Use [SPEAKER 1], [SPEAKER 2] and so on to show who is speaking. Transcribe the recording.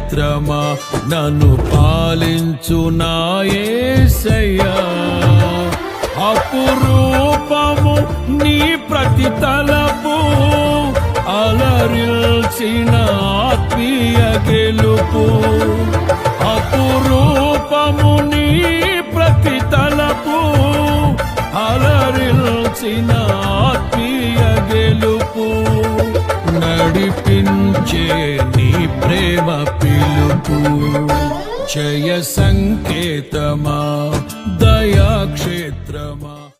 [SPEAKER 1] దయాక్షేత్రమా నన్ను పాలించు నాయసయ్యా అపురూపము నీ ప్రతి తలపు అలరిల్చిన ఆత్మీయ గెలుపు. అపురూపము నీ ప్రతి తలపు అలరిల్చిన ఆత్మీయ గెలుపు. నడిపించే పిలుపు జయ సంకేతమా